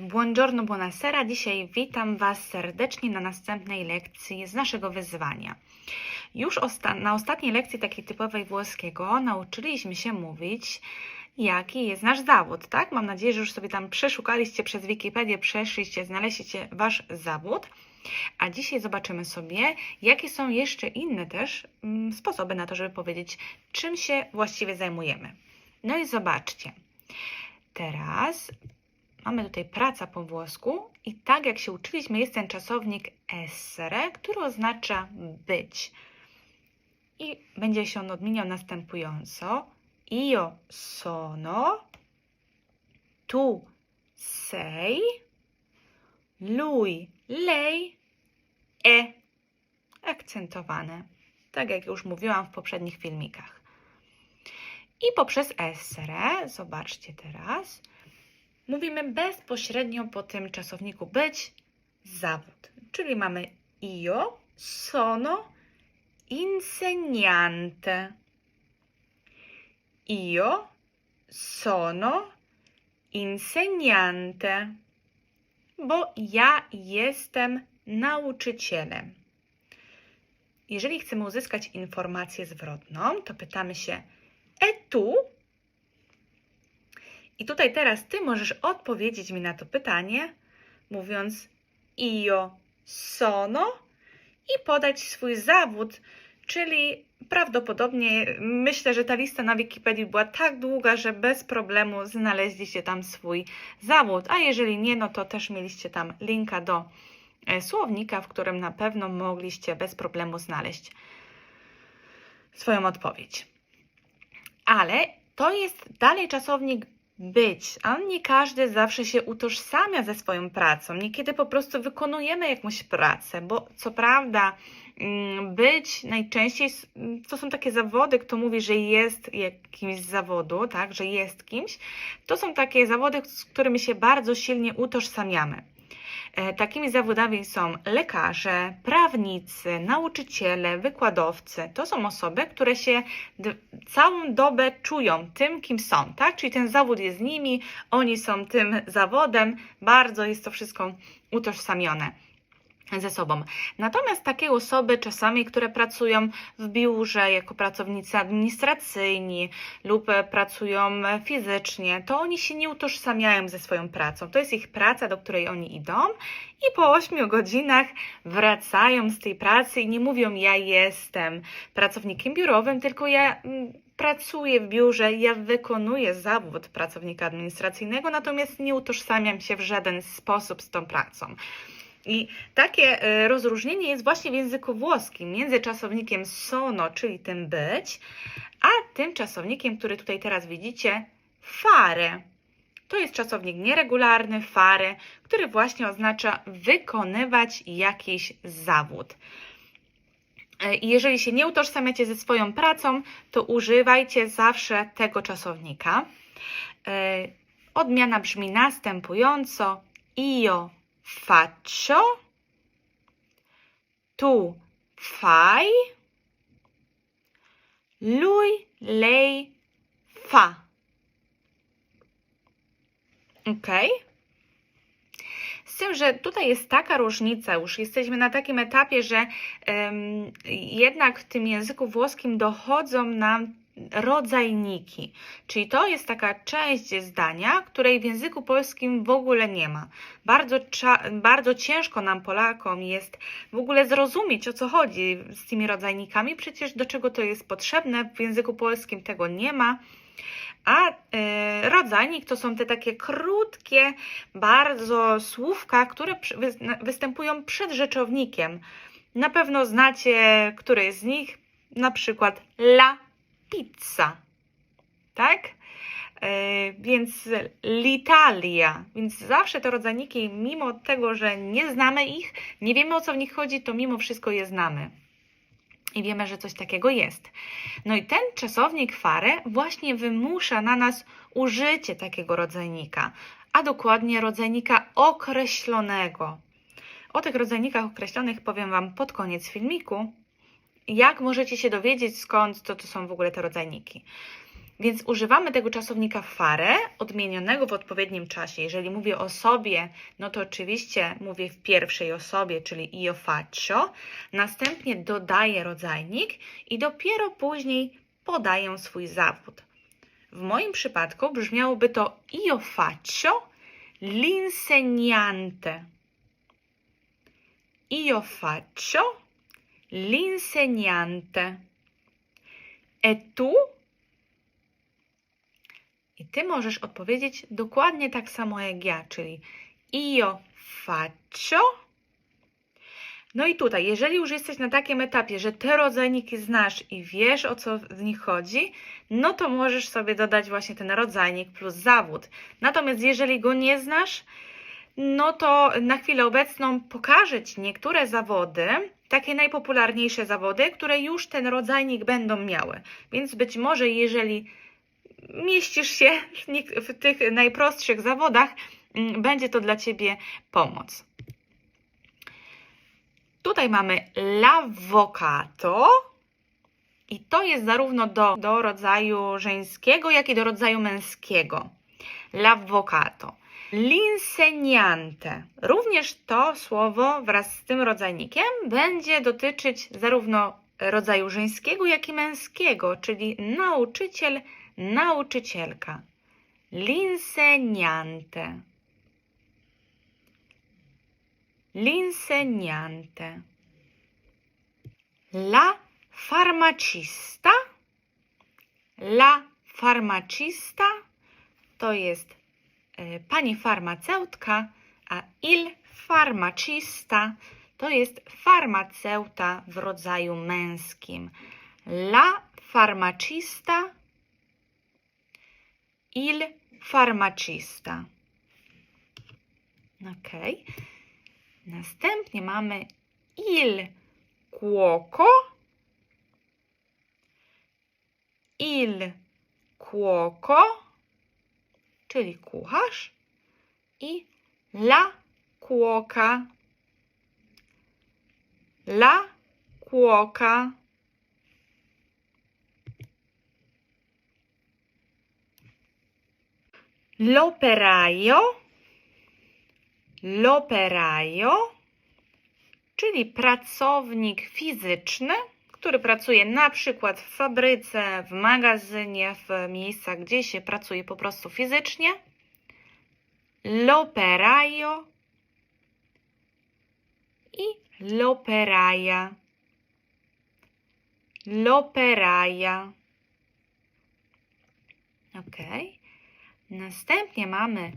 Buongiorno, buonasera. Dzisiaj witam Was serdecznie na następnej lekcji z naszego wyzwania. Już osta- na ostatniej lekcji takiej typowej włoskiego nauczyliśmy się mówić, jaki jest nasz zawód, tak? Mam nadzieję, że już sobie tam przeszukaliście przez Wikipedię, przeszliście, znaleźliście Wasz zawód. A dzisiaj zobaczymy sobie, jakie są jeszcze inne też mm, sposoby na to, żeby powiedzieć, czym się właściwie zajmujemy. No i zobaczcie. Teraz Mamy tutaj praca po włosku i tak jak się uczyliśmy, jest ten czasownik essere, który oznacza być. I będzie się on odmieniał następująco. Io sono, tu sei, lui, lei, e. Akcentowane, tak jak już mówiłam w poprzednich filmikach. I poprzez essere, zobaczcie teraz, mówimy bezpośrednio po tym czasowniku być zawód. Czyli mamy io sono insegnante. Io sono insegnante. Bo ja jestem nauczycielem. Jeżeli chcemy uzyskać informację zwrotną, to pytamy się e tu? I tutaj teraz Ty możesz odpowiedzieć mi na to pytanie, mówiąc io sono i podać swój zawód, czyli prawdopodobnie myślę, że ta lista na Wikipedii była tak długa, że bez problemu znaleźliście tam swój zawód, a jeżeli nie, no to też mieliście tam linka do e, słownika, w którym na pewno mogliście bez problemu znaleźć swoją odpowiedź. Ale to jest dalej czasownik być, a nie każdy zawsze się utożsamia ze swoją pracą. Niekiedy po prostu wykonujemy jakąś pracę, bo co prawda mm, być najczęściej mm, to są takie zawody, kto mówi, że jest jakimś z zawodu, tak, że jest kimś. To są takie zawody, z którymi się bardzo silnie utożsamiamy. E, Takimi zawodami są lekarze, prawnicy, nauczyciele, wykładowcy. To są osoby, które się całą dobę czują tym, kim są, tak? Czyli ten zawód jest z nimi, oni są tym zawodem, bardzo jest to wszystko utożsamione ze sobą. Natomiast takie osoby czasami, które pracują w biurze jako pracownicy administracyjni lub pracują fizycznie, to oni się nie utożsamiają ze swoją pracą. To jest ich praca, do której oni idą i po 8 godzinach wracają z tej pracy i nie mówią ja jestem pracownikiem biurowym, tylko ja mm, pracuję w biurze, ja wykonuję zawód pracownika administracyjnego, natomiast nie utożsamiam się w żaden sposób z tą pracą. I takie e, rozróżnienie jest właśnie w języku włoskim między czasownikiem sono, czyli tym być, a tym czasownikiem, który tutaj teraz widzicie, fare. To jest czasownik nieregularny, fare, który właśnie oznacza wykonywać jakiś zawód. E, I jeżeli się nie utożsamiacie ze swoją pracą, to używajcie zawsze tego czasownika. E, Odmiana brzmi następująco: Io faccio, tu fai, lui, lei fa. Ok? Z tym, że tutaj jest taka różnica, już jesteśmy na takim etapie, że em, jednak w tym języku włoskim dochodzą nam rodzajniki. Czyli to jest taka część zdania, której w języku polskim w ogóle nie ma. Bardzo, bardzo ciężko nam, Polakom, jest w ogóle zrozumieć, o co chodzi z tymi rodzajnikami. Przecież do czego to jest potrzebne? W języku polskim tego nie ma. A e, rodzajnik to są te takie krótkie, bardzo słówka, które występują przed rzeczownikiem. Na pewno znacie któreś z nich, na przykład la pizza, tak? E, więc l'Italia, więc zawsze te rodzajniki, mimo tego, że nie znamy ich, nie wiemy o co w nich chodzi, to mimo wszystko je znamy. I wiemy, że coś takiego jest. No i ten czasownik fare właśnie wymusza na nas użycie takiego rodzajnika, a dokładnie rodzajnika określonego. O tych rodzajnikach określonych powiem Wam pod koniec filmiku. Jak możecie się dowiedzieć, skąd to, to są w ogóle te rodzajniki. Więc używamy tego czasownika fare, odmienionego w odpowiednim czasie. Jeżeli mówię o sobie, no to oczywiście mówię w pierwszej osobie, czyli io faccio. Następnie dodaję rodzajnik i dopiero później podaję swój zawód. W moim przypadku brzmiałoby to io faccio l'insegnante. Io faccio l'insegnante. E tu? I ty możesz odpowiedzieć dokładnie tak samo jak ja, czyli io faccio. No i tutaj, jeżeli już jesteś na takim etapie, że te rodzajniki znasz i wiesz o co w nich chodzi, no to możesz sobie dodać właśnie ten rodzajnik plus zawód. Natomiast jeżeli go nie znasz, no to na chwilę obecną pokażę Ci niektóre zawody, takie najpopularniejsze zawody, które już ten rodzajnik będą miały. Więc być może, jeżeli mieścisz się w, tych najprostszych zawodach, mm, będzie to dla Ciebie pomoc. Tutaj mamy l'avvocato i to jest zarówno do, do rodzaju żeńskiego, jak i do rodzaju męskiego. L'avvocato. L'insegnante. Również to słowo wraz z tym rodzajnikiem będzie dotyczyć zarówno rodzaju żeńskiego, jak i męskiego, czyli nauczyciel, nauczycielka. L'insegnante. L'insegnante. La farmacista. La farmacista to jest pani farmaceutka, a il farmacista to jest farmaceuta w rodzaju męskim. La farmacista, il farmacista. Ok. Następnie mamy il cuoco, il cuoco, czyli kucharz i la cuoca, la cuoca. L'operaio, l'operaio, czyli pracownik fizyczny, który pracuje na przykład w fabryce, w magazynie, w miejscach, gdzie się pracuje po prostu fizycznie. L'operaio i l'operaia. L'operaia. Ok. Następnie mamy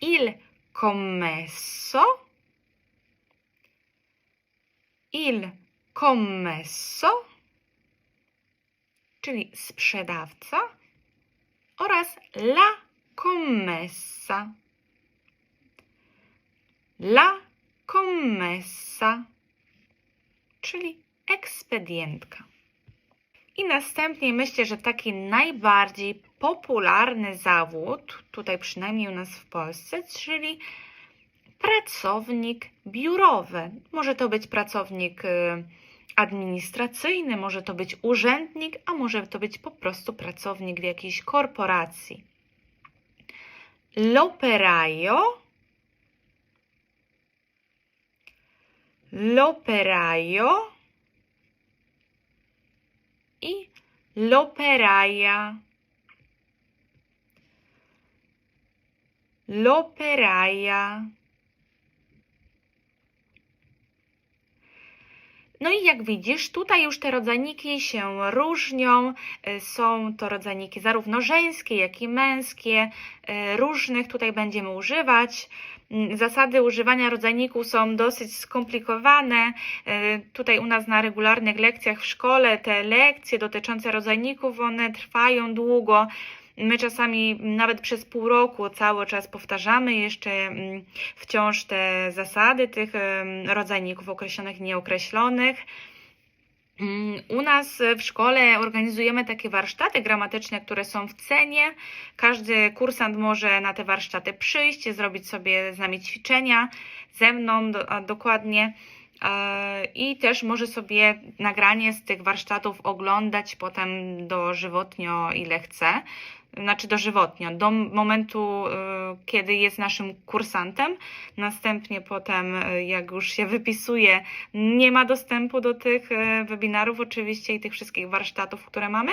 il commesso. Il commesso, czyli sprzedawca oraz la commessa. La commessa, czyli ekspedientka. I następnie myślę, że taki najbardziej popularny zawód, tutaj przynajmniej u nas w Polsce, czyli pracownik biurowy. Może to być pracownik y, administracyjny, może to być urzędnik, a może to być po prostu pracownik w jakiejś korporacji. L'operaio. L'operaio i l'operaia. L'operaia. No i jak widzisz, tutaj już te rodzajniki się różnią. Y, Są to rodzajniki zarówno żeńskie, jak i męskie. Y, Różnych tutaj będziemy używać. Mm, Zasady używania rodzajników są dosyć skomplikowane. Y, Tutaj u nas na regularnych lekcjach w szkole te lekcje dotyczące rodzajników, one trwają długo. My czasami nawet przez pół roku cały czas powtarzamy jeszcze mm, wciąż te zasady tych rodzajników określonych nieokreślonych. Mm, U nas w szkole organizujemy takie warsztaty gramatyczne, które są w cenie. Każdy kursant może na te warsztaty przyjść, zrobić sobie z nami ćwiczenia, ze mną do, dokładnie. E, I też może sobie nagranie z tych warsztatów oglądać potem dożywotnio, ile chce. Znaczy dożywotnio, do momentu, e, kiedy jest naszym kursantem. Następnie potem, e, jak już się wypisuje, nie ma dostępu do tych e, webinarów oczywiście i tych wszystkich warsztatów, które mamy.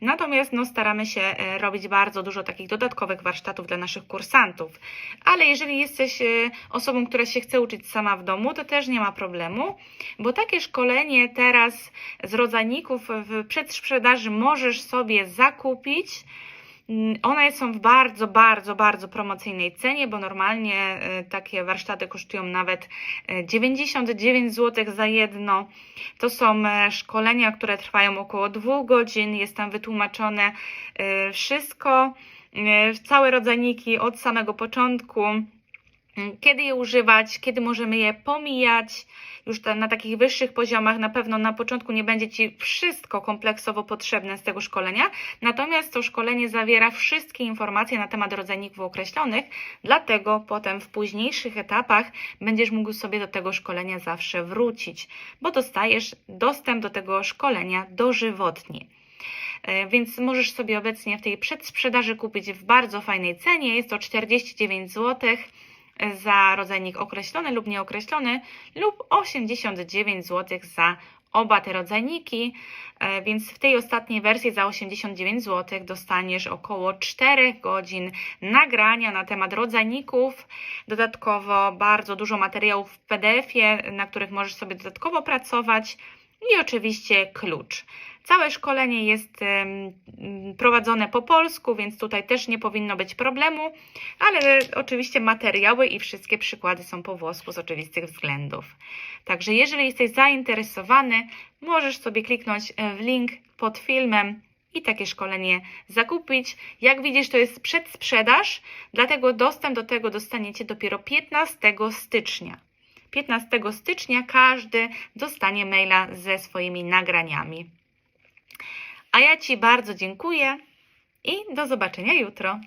Natomiast no, staramy się e, robić bardzo dużo takich dodatkowych warsztatów dla naszych kursantów. Ale jeżeli jesteś e, osobą, która się chce uczyć sama w domu, to też nie ma problemu, bo takie szkolenie teraz z rodzajników w przedsprzedaży możesz sobie zakupić. Mm, One są w bardzo, bardzo, bardzo promocyjnej cenie, bo normalnie e, takie warsztaty kosztują nawet e, 99 zł za jedno. To są e, szkolenia, które trwają około dwóch godzin. Jest tam wytłumaczone wszystko, całe rodzajniki od samego początku. Mm, Kiedy je używać, kiedy możemy je pomijać, już na takich wyższych poziomach na pewno na początku nie będzie Ci wszystko kompleksowo potrzebne z tego szkolenia, natomiast to szkolenie zawiera wszystkie informacje na temat rodzajników określonych, dlatego potem w późniejszych etapach będziesz mógł sobie do tego szkolenia zawsze wrócić, bo dostajesz dostęp do tego szkolenia dożywotnie. E, Więc możesz sobie obecnie w tej przedsprzedaży kupić w bardzo fajnej cenie. Jest to 49 zł za rodzajnik określony lub nieokreślony lub 89 zł za oba te rodzajniki, E, więc w tej ostatniej wersji za 89 zł dostaniesz około 4 godzin nagrania na temat rodzajników. Dodatkowo bardzo dużo materiałów w PDF-ie, na których możesz sobie dodatkowo pracować i oczywiście klucz. Całe szkolenie jest prowadzone po polsku, więc tutaj też nie powinno być problemu, ale oczywiście materiały i wszystkie przykłady są po włosku z oczywistych względów. Także jeżeli jesteś zainteresowany, możesz sobie kliknąć e, w link pod filmem i takie szkolenie zakupić. Jak widzisz, to jest przedsprzedaż, dlatego dostęp do tego dostaniecie dopiero 15 stycznia. 15 stycznia każdy dostanie maila ze swoimi nagraniami. A ja Ci bardzo dziękuję i do zobaczenia jutro.